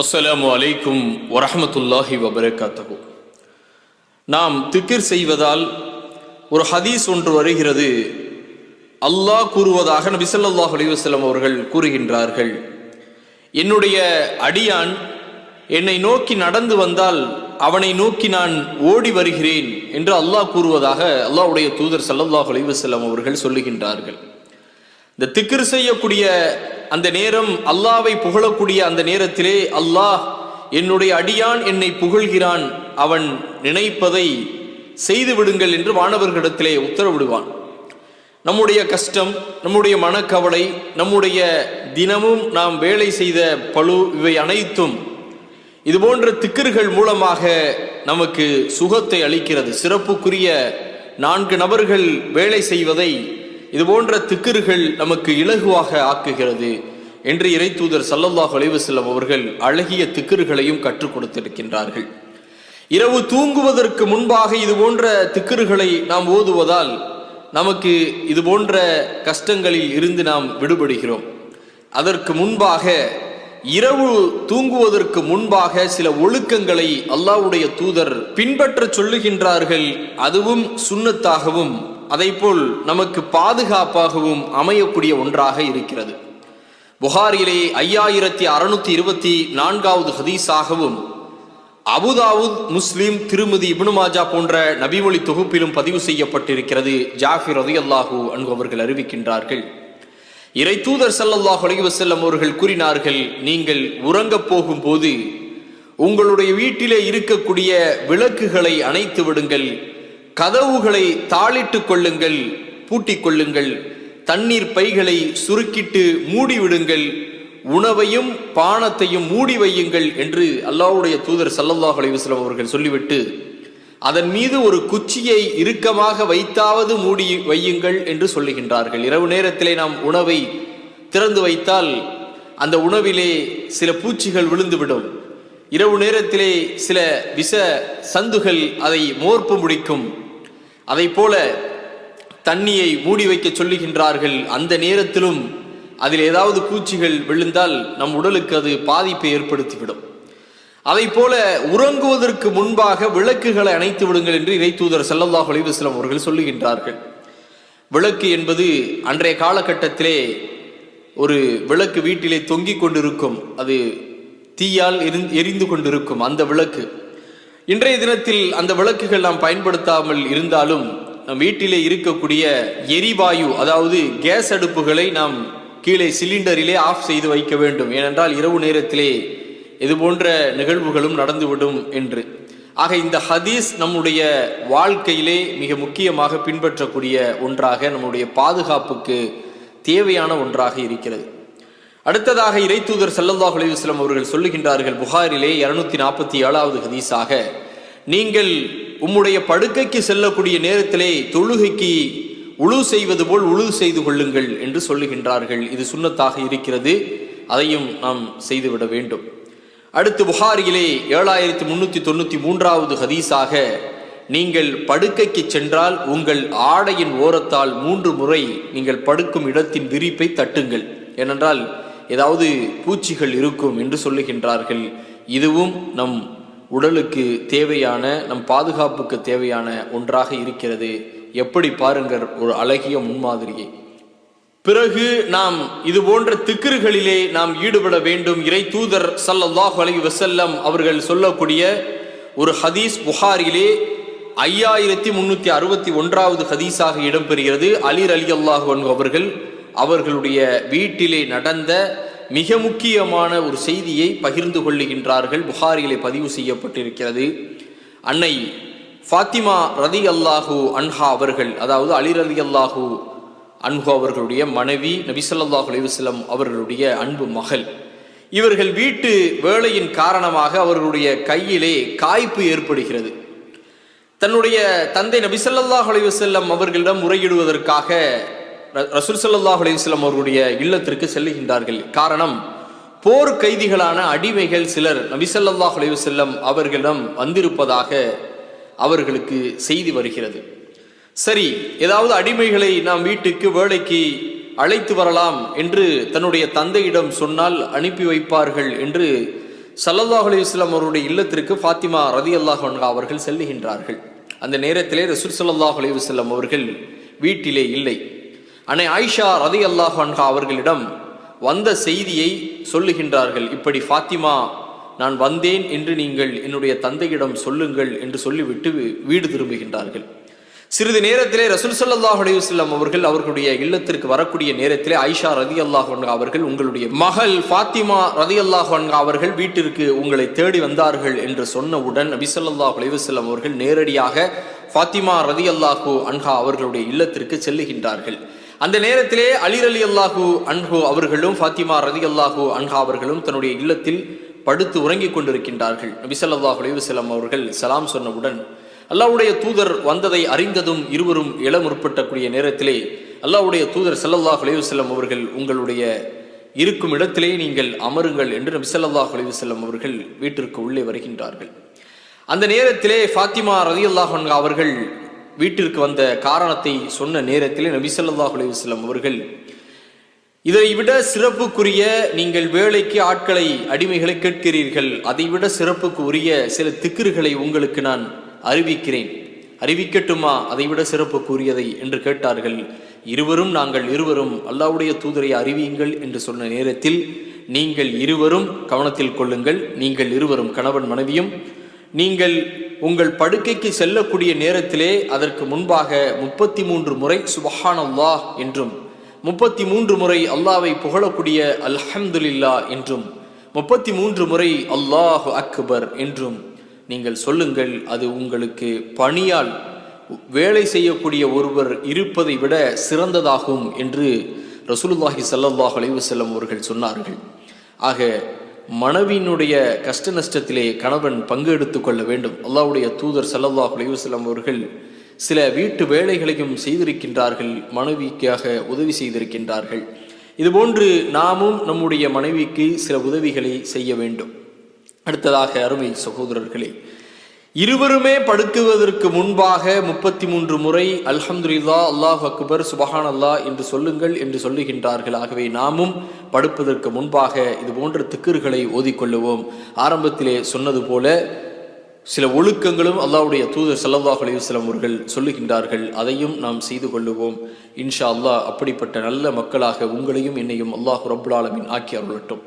அஸ்ஸலாமு அலைக்கும் வரஹ்மத்துல்லாஹி வபரகாத்தகு நாம் திக்கிர் செய்வதால் ஒரு ஹதீஸ் ஒன்று வருகிறது. அல்லாஹ் கூறுவதாக நபி சொல்லாஹ் அலைஹி அவர்கள் கூறுகின்றார்கள். என்னுடைய அடியான் என்னை நோக்கி நடந்து வந்தால் அவனை நோக்கி நான் ஓடி வருகிறேன் என்று அல்லாஹ் கூறுவதாக அல்லாஹுடைய தூதர் ஸல்லல்லாஹு அலைஹி அவர்கள் சொல்லுகின்றார்கள். இந்த திக்கிர் செய்யக்கூடிய அந்த நேரம் அல்லாவை புகழக்கூடிய அந்த நேரத்திலே அல்லாஹ் என்னுடைய அடியான் என்னை புகழ்கிறான். அவன் நினைப்பதை செய்து விடுங்கள் என்று வானவர்களிடத்திலே உத்தரவிடுவான். நம்முடைய கஷ்டம் நம்முடைய மனக்கவலை நம்முடைய தினமும் நாம் வேலை செய்த பழு இவை அனைத்தும் இது போன்ற திக்கர்கள் மூலமாக நமக்கு சுகத்தை அளிக்கிறது. சிறப்புக்குரிய நான்கு நபர்கள் வேலை செய்வதை இது போன்ற திக்கிர்கள் நமக்கு இலகுவாக ஆக்குகிறது என்று இறை தூதர் சல்லல்லாஹ் செல்லம் அவர்கள் அழகிய திக்கிர்களையும் கற்றுக் கொடுத்திருக்கின்றார்கள். இரவு தூங்குவதற்கு முன்பாக இது போன்ற திக்கிர்களை நாம் ஓதுவதால் நமக்கு இது போன்ற கஷ்டங்களில் இருந்து நாம் விடுபடுகிறோம். அதற்கு முன்பாக இரவு தூங்குவதற்கு முன்பாக சில ஒழுக்கங்களை அல்லாஹ்வுடைய தூதர் பின்பற்ற சொல்லுகின்றார்கள். அதுவும் சுண்ணத்தாகவும் அதைப்போல் நமக்கு பாதுகாப்பாகவும் அமையக்கூடிய ஒன்றாக இருக்கிறது. புகாரிலே ஐயாயிரத்தி அறுநூத்தி இருபத்தி நான்காவது ஹதீஸாகவும் அபுதாவுத் முஸ்லிம் திருமதி இபுனுமாஜா போன்ற நபிமொழி தொகுப்பிலும் பதிவு செய்யப்பட்டிருக்கிறது ஜாஃபிர் ரதி அல்லாஹூ அன்பு அவர்கள் அறிவிக்கின்றார்கள். இறை தூதர் சல்லல்லாஹு அலைஹி அவர்கள் கூறினார்கள் நீங்கள் உறங்கப் போகும்போது உங்களுடைய வீட்டிலே இருக்கக்கூடிய விளக்குகளை அணைத்து விடுங்கள் கதவுகளை தாளிட்டுக் கொள்ளுங்கள் பூட்டிக் கொள்ளுங்கள். தண்ணீர் பைகளை சுருக்கிட்டு மூடிவிடுங்கள். உணவையும் பானத்தையும் மூடி வையுங்கள் என்று அல்லாவுடைய தூதர் சல்லல்லாஹ் அலைஹி அவர்கள் சொல்லிவிட்டு அதன் மீது ஒரு குச்சியை இறுக்கமாக வைத்தாவது மூடி வையுங்கள் என்று சொல்லுகின்றார்கள். இரவு நேரத்திலே நாம் உணவை திறந்து வைத்தால் அந்த உணவிலே சில பூச்சிகள் விழுந்துவிடும். இரவு நேரத்திலே சில விஷ சந்துகள் அதை மோர்ப்பு முடிக்கும். அதை போல தண்ணியை மூடி வைக்க சொல்லுகின்றார்கள். அந்த நேரத்திலும் அதில் ஏதாவது பூச்சிகள் விழுந்தால் நம் உடலுக்கு அது பாதிப்பை ஏற்படுத்திவிடும். அதை போல உறங்குவதற்கு முன்பாக விளக்குகளை அணைத்து விடுங்கள் என்று இறை தூதர் சல்லல்லாஹு அவர்கள் சொல்லுகின்றார்கள். விளக்கு என்பது அன்றைய காலகட்டத்திலே ஒரு விளக்கு வீட்டிலே தொங்கிக் கொண்டிருக்கும் அது தீயால் எரிந்து கொண்டிருக்கும் அந்த விளக்கு. இன்றைய தினத்தில் அந்த விளக்குகள் நாம் பயன்படுத்தாமல் இருந்தாலும் நம் வீட்டிலே இருக்கக்கூடிய எரிவாயு அதாவது கேஸ் அடுப்புகளை நாம் கீழே சிலிண்டரிலே ஆஃப் செய்து வைக்க வேண்டும். ஏனென்றால் இரவு நேரத்திலே இது போன்ற நிகழ்வுகளும் நடந்துவிடும் என்று. ஆக இந்த ஹதீஸ் நம்முடைய வாழ்க்கையிலே மிக முக்கியமாக பின்பற்றக்கூடிய ஒன்றாக நம்முடைய பாதுகாப்புக்கு தேவையான ஒன்றாக இருக்கிறது. அடுத்ததாக இறைத்தூதர் தூதர் சல்லல்லாஹ் அலிவஸ்லம் அவர்கள் சொல்லுகின்றார்கள் புகாரிலே இருநூத்தி நாற்பத்தி ஏழாவது ஹதீஸாக நீங்கள் உம்முடைய படுக்கைக்கு செல்லக்கூடிய நேரத்திலே தொழுகைக்கு உழு செய்வது போல் உழு செய்து கொள்ளுங்கள் என்று சொல்லுகின்றார்கள். இது சுன்னத்தாக இருக்கிறது. அதையும் நாம் செய்துவிட வேண்டும். அடுத்து புகாரியிலே ஏழாயிரத்தி முன்னூத்தி தொண்ணூத்தி மூன்றாவது ஹதீஸாக நீங்கள் படுக்கைக்கு சென்றால் உங்கள் ஆடையின் ஓரத்தால் மூன்று முறை நீங்கள் படுக்கும் இடத்தின் விரிப்பை தட்டுங்கள். ஏனென்றால் ஏதாவது பூச்சிகள் இருக்கும் என்று சொல்லுகின்றார்கள். இதுவும் நம் உடலுக்கு தேவையான நம் பாதுகாப்புக்கு தேவையான ஒன்றாக இருக்கிறது. எப்படி பாருங்கள் ஒரு அழகிய முன்மாதிரியை. பிறகு நாம் இது போன்ற திக்கிர்களிலே நாம் ஈடுபட வேண்டும். இறை தூதர் சல்லாஹ் அலி வசல்லம் அவர்கள் சொல்லக்கூடிய ஒரு ஹதீஸ் புகாரிலே ஐயாயிரத்தி முன்னூத்தி அறுபத்தி ஒன்றாவது ஹதீஸாக இடம்பெறுகிறது. அலிர் அலி அல்லாஹ் அவர்கள் அவர்களுடைய வீட்டிலே நடந்த மிக முக்கியமான ஒரு செய்தியை பகிர்ந்து கொள்ளுகின்றார்கள். புகாரிலே பதிவு செய்யப்பட்டிருக்கிறது. அன்னை ஃபாத்திமா ரதி அல்லாஹூ அன்ஹா அவர்கள் அதாவது அலி ரதி அல்லாஹூ அன்ஹு அவர்களுடைய மனைவி நபிசல்லாஹு அலிவசலம் அவர்களுடைய அன்பு மகள். இவர்கள் வீட்டு வேலையின் காரணமாக அவர்களுடைய கையிலே காய்ப்பு ஏற்படுகிறது. தன்னுடைய தந்தை நபிசல்லாஹு அலிவசல்லம் அவர்களிடம் முறையிடுவதற்காக ரசூல் சல்லாஹ் அலைவசல்லம் அவர்களுடைய இல்லத்திற்கு செல்லுகின்றார்கள். காரணம் போர் கைதிகளான அடிமைகள் சிலர் நபிசல்லாஹ் அலிவசல்லம் அவர்களிடம் வந்திருப்பதாக அவர்களுக்கு செய்தி வருகிறது. சரி ஏதாவது அடிமைகளை நாம் வீட்டுக்கு வேலைக்கு அழைத்து வரலாம் என்று தன்னுடைய தந்தையிடம் சொன்னால் அனுப்பி வைப்பார்கள் என்று சல்லல்லாஹ் அலைஹி அவருடைய இல்லத்திற்கு ஃபாத்திமா ரதி அல்லாஹ் அவர்கள் செல்லுகின்றார்கள். அந்த நேரத்திலே ரசூல் சல்லாஹ் அலிவசல்லம் அவர்கள் வீட்டிலே இல்லை. அன்னை ஆயிஷா ரதி அல்லாஹ் அவர்களிடம் வந்த செய்தியை சொல்லுகின்றார்கள். இப்படி ஃபாத்திமா நான் வந்தேன் என்று நீங்கள் என்னுடைய தந்தையிடம் சொல்லுங்கள் என்று சொல்லிவிட்டு வீடு திரும்புகின்றார்கள். சிறிது நேரத்திலே ரசூல் ஸல்லல்லாஹு அலைஹி அவர்கள் அவர்களுடைய இல்லத்திற்கு வரக்கூடிய நேரத்திலே ஆயிஷா ரதி அல்லாஹ் அவர்கள் உங்களுடைய மகள் ஃபாத்திமா ரதி அல்லாஹ் அவர்கள் வீட்டிற்கு உங்களை தேடி வந்தார்கள் என்று சொன்னவுடன் நபிசல்லாஹ் ஸல்லல்லாஹு அவர்கள் நேரடியாக ஃபாத்திமா ரதி அல்லாஹு அன்ஹா அவர்களுடைய இல்லத்திற்கு செல்லுகின்றார்கள். அந்த நேரத்திலே அலிர் அலி அல்லாஹூ அன்ஹு அவர்களும் ஃபாத்திமா ரதி அல்லாஹூ அன்ஹா அவர்களும் தன்னுடைய இல்லத்தில் படுத்து உறங்கிக் கொண்டிருக்கின்றார்கள். நபி அலிவசலம் அவர்கள் சலாம் சொன்னவுடன் அல்லாஹ்வுடைய தூதர் வந்ததை அறிந்ததும் இருவரும் இள முற்பட்டக்கூடிய நேரத்திலே அல்லாவுடைய தூதர் சல்லல்லாஹ் அலிவசல்லம் அவர்கள் உங்களுடைய இருக்கும் இடத்திலே நீங்கள் அமருங்கள் என்று நபிசல்லாஹ் அலிவசல்லம் அவர்கள் வீட்டிற்கு உள்ளே வருகின்றார்கள். அந்த நேரத்திலே ஃபாத்திமா ரதி அன்ஹா அவர்கள் வீட்டிற்கு வந்த காரணத்தை சொன்ன நேரத்திலே நபி ஸல்லல்லாஹு அவர்கள் இதை விட சிறப்புக்குரிய நீங்கள் வேலைக்கு ஆட்களை அடிமைகளை கேட்கிறீர்கள். அதைவிட சிறப்புக்கு உரிய சில திக்கிர்களை உங்களுக்கு நான் அறிவிக்கிறேன். அறிவிக்கட்டுமா? அதைவிட சிறப்புக்குரியதை என்று கேட்டார்கள். இருவரும் நாங்கள் இருவரும் அல்லாவுடைய தூதரை அறிவியுங்கள் என்று சொன்ன நேரத்தில் நீங்கள் இருவரும் கவனத்தில் கொள்ளுங்கள். நீங்கள் இருவரும் கணவன் மனைவியும் நீங்கள் உங்கள் படுக்கைக்கு செல்லக்கூடிய நேரத்திலே அதற்கு முன்பாக முப்பத்தி மூன்று முறை சுபஹான் அல்லாஹ் என்றும் முப்பத்தி மூன்று முறை அல்லாவை புகழக்கூடிய அல்ஹம்துலில்லா என்றும் முப்பத்தி மூன்று முறை அல்லாஹ் அக்பர் என்றும் நீங்கள் சொல்லுங்கள் அது உங்களுக்கு பணியால் வேலை செய்யக்கூடிய ஒருவர் இருப்பதை விட சிறந்ததாகும் என்று ரசூலுல்லாஹி சல்லாஹ் அலைவசல்லம் அவர்கள் சொன்னார்கள். ஆக மனைவியினுடைய கஷ்ட நஷ்டத்திலே கணவன் பங்கு எடுத்துக்கொள்ள வேண்டும். அல்லாவுடைய தூதர் ஸல்லல்லாஹு அலைஹி அவர்கள் சில வீட்டு வேலைகளையும் செய்திருக்கின்றார்கள் மனைவிக்காக உதவி செய்திருக்கின்றார்கள். இதுபோன்று நாமும் நம்முடைய மனைவிக்கு சில உதவிகளை செய்ய வேண்டும். அடுத்ததாக அருமை சகோதரர்களே இருவருமே படுக்குவதற்கு முன்பாக முப்பத்தி மூன்று முறை அல்ஹம்துல்லா அல்லாஹ் அக்பர் சுபஹான் அல்லாஹ் என்று சொல்லுங்கள் என்று சொல்லுகின்றார்கள். ஆகவே நாமும் படுப்பதற்கு முன்பாக இது போன்ற திக்கர்களை ஓதிக்கொள்ளுவோம். ஆரம்பத்திலே சொன்னது போல சில ஒழுக்கங்களும் அல்லாவுடைய தூதர் ஸல்லல்லாஹு அலைஹி அவர்கள் சொல்லுகின்றார்கள். அதையும் நாம் செய்து கொள்ளுவோம். இன்ஷா அல்லாஹ் அப்படிப்பட்ட நல்ல மக்களாக உங்களையும் என்னையும் அல்லாஹ் ரபுல் ஆலமின் ஆக்கி அருளட்டும்.